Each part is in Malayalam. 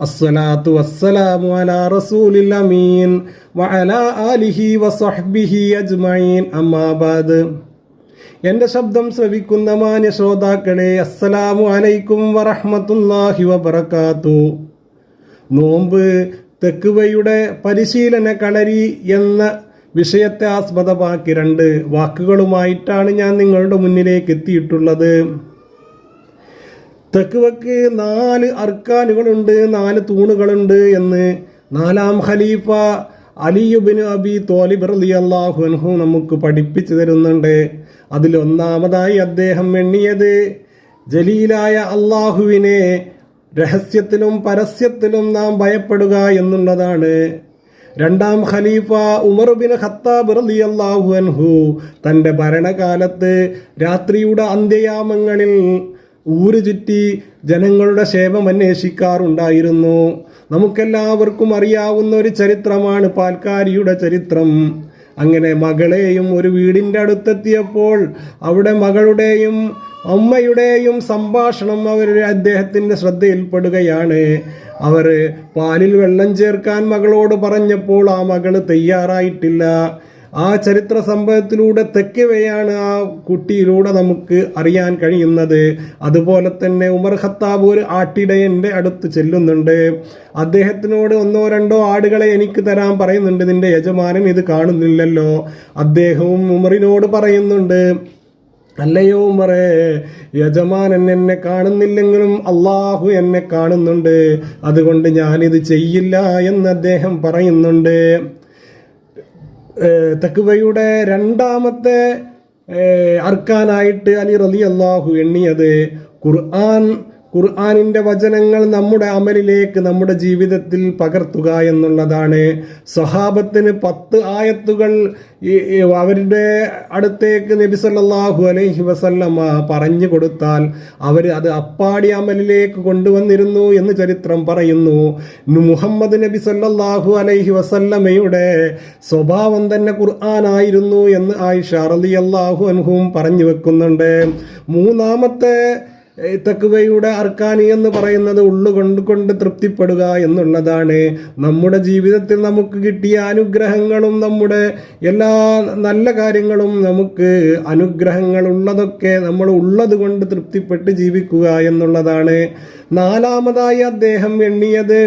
അസ്സലാത്തു വസ്സലാമു അലാ റസൂലിൽ അമീൻ വഅലാ ആലിഹി വസഹ്ബിഹി അജ്മഈൻ. അമ്മാ എന്റെ ശബ്ദം ശ്രവിക്കുന്ന മാന്യ ശ്രോതാക്കളെ അസ്സലാമു അലൈക്കും വറഹ്മത്തുള്ളാഹി വബറകാതു നോമ്പ് തെക്കുവയുടെ പരിശീലന കളരി എന്ന വിഷയത്തെ ആസ്പദമാക്കി രണ്ട് വാക്കുകളുമായിട്ടാണ് ഞാൻ നിങ്ങളുടെ മുന്നിലേക്ക് എത്തിയിട്ടുള്ളത്. തെക്കുവക്ക് നാല് അർക്കാനുകളുണ്ട് നാല് തൂണുകളുണ്ട് എന്ന് നാലാം ഖലീഫ അലിയുബിൻ അബി തോലിബ് റലി അള്ളാഹുൻഹു നമുക്ക് പഠിപ്പിച്ചു തരുന്നുണ്ട്. അതിലൊന്നാമതായി അദ്ദേഹം എണ്ണിയത് ജലീലായ അള്ളാഹുവിനെ രഹസ്യത്തിലും പരസ്യത്തിലും നാം ഭയപ്പെടുക എന്നുള്ളതാണ്. രണ്ടാം ഖലീഫ ഉമർ ബിൻ ഖത്താബ് റളിയല്ലാഹു അൻഹു തന്റെ ഭരണകാലത്ത് രാത്രിയുടെ അന്ത്യയാമങ്ങളിൽ ഊര് ചുറ്റി ജനങ്ങളുടെ ക്ഷേമം അന്വേഷിക്കാറുണ്ടായിരുന്നു. നമുക്കെല്ലാവർക്കും അറിയാവുന്ന ഒരു ചരിത്രമാണ് പാൽക്കാരിയുടെ ചരിത്രം. അങ്ങനെ മകളെയും ഒരു വീടിന്റെ അടുത്തെത്തിയപ്പോൾ അവിടെ മകളുടെയും അമ്മയുടെയും സംഭാഷണം അവർ അദ്ദേഹത്തിന്റെ ശ്രദ്ധയിൽപ്പെടുകയാണ്. അവർ പാലിൽ വെള്ളം ചേർക്കാൻ മകളോട് പറഞ്ഞപ്പോൾ ആ മകൾ തയ്യാറായിട്ടില്ല. ആ ചരിത്ര സംഭവത്തിലൂടെ തെക്കവെയാണ് ആ കുട്ടിയിലൂടെ നമുക്ക് അറിയാൻ കഴിയുന്നത്. അതുപോലെ തന്നെ ഉമർ ഖത്താബ് ഒരു ആട്ടിടയന്റെ അടുത്ത് ചെല്ലുന്നുണ്ട്. അദ്ദേഹത്തിനോട് ഒന്നോ രണ്ടോ ആടുകളെ എനിക്ക് തരാൻ പറയുന്നുണ്ട്. നിന്റെ യജമാനൻ ഇത് കാണുന്നില്ലല്ലോ. അദ്ദേഹവും ഉമറിനോട് പറയുന്നുണ്ട് അല്ലയോ ഉമറേ യജമാനൻ എന്നെ കാണുന്നില്ലെങ്കിലും അള്ളാഹു എന്നെ കാണുന്നുണ്ട്. അതുകൊണ്ട് ഞാനിത് ചെയ്യില്ല എന്ന് അദ്ദേഹം പറയുന്നുണ്ട്. ഏഹ് തക്വയുടെ രണ്ടാമത്തെ അർക്കാനായിട്ട് അലി റലി അള്ളാഹു എണ്ണിയത് ഖുർആൻ ഖുർആാനിന്റെ വചനങ്ങൾ നമ്മുടെ അമലിലേക്ക് നമ്മുടെ ജീവിതത്തിൽ പകർത്തുക എന്നുള്ളതാണ്. സ്വഹാബത്തിന് പത്ത് ആയത്തുകൾ അവരുടെ അടുത്തേക്ക് നബി സല്ലല്ലാഹു അലൈഹി വസല്ലമ പറഞ്ഞു കൊടുത്താൽ അവർ അത് അപ്പാടി അമലിലേക്ക് കൊണ്ടുവന്നിരുന്നു എന്ന് ചരിത്രം പറയുന്നു. മുഹമ്മദ് നബി സല്ലാഹു അലൈഹി വസല്ലമയുടെ സ്വഭാവം തന്നെ ഖുർആാനായിരുന്നു എന്ന് ആയിഷ അള്ളാഹു അൻഹും പറഞ്ഞു വെക്കുന്നുണ്ട്. മൂന്നാമത്തെ ഏഹ് തക്വയുടെ അർക്കാനി എന്ന് പറയുന്നത് ഉള്ളുകൊണ്ട് കൊണ്ട് തൃപ്തിപ്പെടുക എന്നുള്ളതാണ്. നമ്മുടെ ജീവിതത്തിൽ നമുക്ക് കിട്ടിയ അനുഗ്രഹങ്ങളും നമ്മുടെ എല്ലാ നല്ല കാര്യങ്ങളും നമുക്ക് അനുഗ്രഹങ്ങൾ ഉള്ളതൊക്കെ നമ്മൾ ഉള്ളത് കൊണ്ട് തൃപ്തിപ്പെട്ട് ജീവിക്കുക എന്നുള്ളതാണ്. നാലാമതായി അദ്ദേഹം എണ്ണിയത്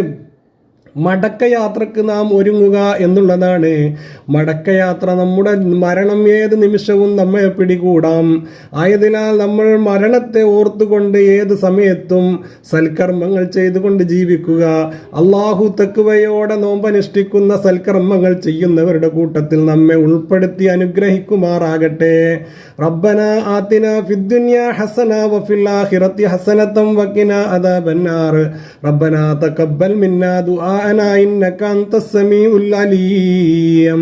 മടക്കയാത്രക്ക് നാം ഒരുങ്ങുക എന്നുള്ളതാണ്. മടക്കയാത്ര നമ്മുടെ മരണം ഏത് നിമിഷവും നമ്മെ പിടികൂടാം. ആയതിനാൽ നമ്മൾ മരണത്തെ ഓർത്തുകൊണ്ട് ഏത് സമയത്തും സൽക്കർമ്മങ്ങൾ ചെയ്തുകൊണ്ട് ജീവിക്കുക. അള്ളാഹു തെക്കുവയോടെ നോമ്പനുഷ്ഠിക്കുന്ന സൽക്കർമ്മങ്ങൾ ചെയ്യുന്നവരുടെ കൂട്ടത്തിൽ നമ്മെ ഉൾപ്പെടുത്തി അനുഗ്രഹിക്കുമാറാകട്ടെ. റബ്ബന ആത്തിന ഫിദ്ദുനിയ ഹസന വഫിൽ ഹസനത്തം ഹസനതം വഖിന അദാബന്നാർ. റബ്ബന തഖബ്ബൽ മിന്നാ دعاءنا إنك أنت السميع العليم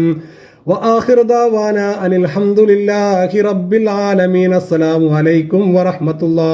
وآخر دعوانا أن الحمد لله رب العالمين السلام عليكم ورحمة الله